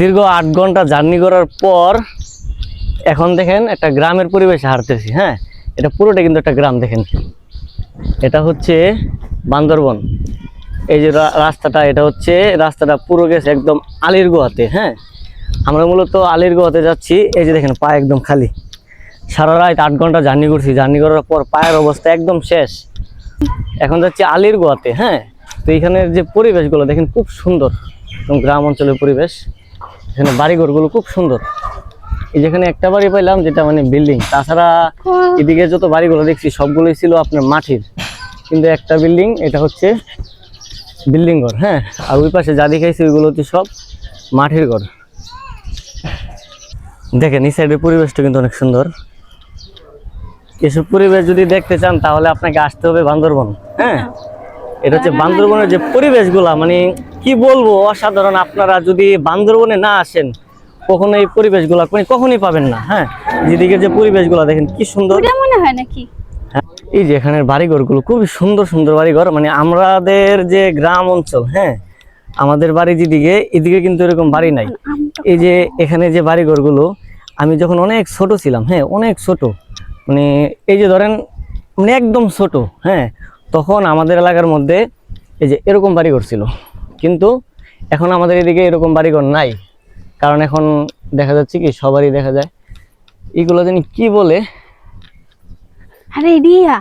দীর্ঘ আট ঘণ্টা জার্নি করার পর এখন দেখেন একটা গ্রামের পরিবেশে হারতেছি হ্যাঁ? এটা পুরোটা কিন্তু একটা গ্রাম, দেখেন। এটা হচ্ছে বান্দরবন। এই যে রাস্তাটা, এটা হচ্ছে রাস্তাটা পুরো গেছে একদম আলির গোয়াতে হ্যাঁ? আমরা মূলত আলির গোয়াতে যাচ্ছি, এই যে দেখেন পা একদম খালি। সারা রাত আট ঘণ্টা জার্নি করছি, জার্নি করার পর পায়ের অবস্থা একদম শেষ। এখন যাচ্ছি আলির গোয়াতে হ্যাঁ? তো এখানের যে পরিবেশগুলো, দেখেন খুব সুন্দর। গ্রাম অঞ্চলের পরিবেশ। এখানে বাড়িঘরগুলো খুব সুন্দর। এই যেখানে একটা বাড়ি পাইলাম যেটা মানে বিল্ডিং তাছাড়া এদিকে যত বাড়িগুলো দেখছি সবগুলোই ছিল আপনার মাটির। কিন্তু একটা বিল্ডিং এটা হচ্ছে বিল্ডিং ঘর হ্যাঁ? আর ওই পাশে যা দেখাইছি ওইগুলো হচ্ছে সব মাটির ঘর। দেখেন এই সাইডের পরিবেশটা কিন্তু অনেক সুন্দর। এসব পরিবেশ যদি দেখতে চান তাহলে আপনাকে আসতে হবে বান্দরবন হ্যাঁ? এটা হচ্ছে বান্দরবনের যে পরিবেশগুলা মানে কি বলব অসাধারণ আপনারা যদি বান্দরবনে না আসেন কখনো এই পরিবেশগুলা কোন- কখনোই পাবেন না হ্যাঁ? যেদিকে যে পরিবেশগুলা দেখেন কি সুন্দর। মনে হয় নাকি? হ্যাঁ, এই যে এখানের বাড়িঘরগুলো খুবই সুন্দর সুন্দর বাড়িঘর মানে আমাদের যে গ্রাম অঞ্চল হ্যাঁ? আমাদের বাড়ি যেদিকে এদিকে কিন্তু এরকম বাড়ি নাই। এই যে এখানে যে বাড়িঘরগুলো আমি যখন অনেক ছোট ছিলাম হ্যাঁ অনেক ছোট মানে এই যে ধরেন মানে একদম ছোট হ্যাঁ? তখন আমাদের এলাকার মধ্যে এই যে এরকম বাড়িঘর ছিল। কিন্তু এখন আমাদের এদিকে এরকম বাড়িঘর নাই। কারণ এখন দেখা যাচ্ছে কি সবারই দেখা যায়। এগুলো জানি কি বলে? আরে রিয়া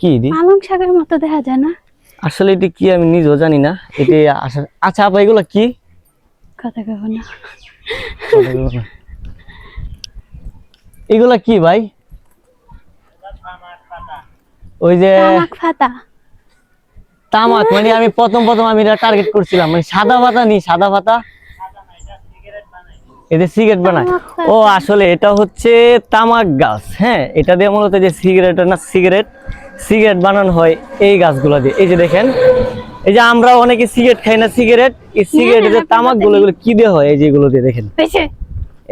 কি দি পালং শাকের মতো দেখা যায় না? আসলে এটি কি আমি নিজেও জানি না। এটি আচ্ছা আপা এগুলো কি? কথা কব না। এগুলা কি ভাই? ওই যে তামাক মানে আমি প্রথম প্রথম আমি এটা টার্গেট করছিলাম। মানে সাদা পাতা নি সাদা পাতা। এতে সিগারেট বানায়। ও আসলে এটা হচ্ছে তামাক গাছ হ্যাঁ? এটা দিয়ে মূলত যে সিগারেট না সিগারেট সিগারেট বানানো হয় এই গাছগুলো দিয়ে। এই যে দেখেন এই যে আমরা অনেকে সিগারেট খাই না সিগারেট এই সিগারেটের যে তামাকগুলো এগুলো কি দিয়ে হয়? এই যে এগুলো দিয়ে দেখেন।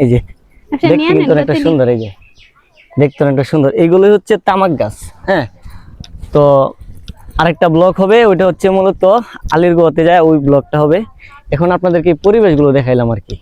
এই যে আচ্ছা দেখতে কিন্তু অনেকটা সুন্দর এই যে। দেখতে অনেকটা সুন্দর। এইগুলোই হচ্ছে তামাক গাছ হ্যাঁ? তো আরেকটা ব্লক হবে, ওইটা হচ্ছে মূলত আলির গোয়াতে যায়, ওই ব্লকটা হবে। এখন আপনাদেরকে পরিবেশগুলো দেখাইলাম আর কি।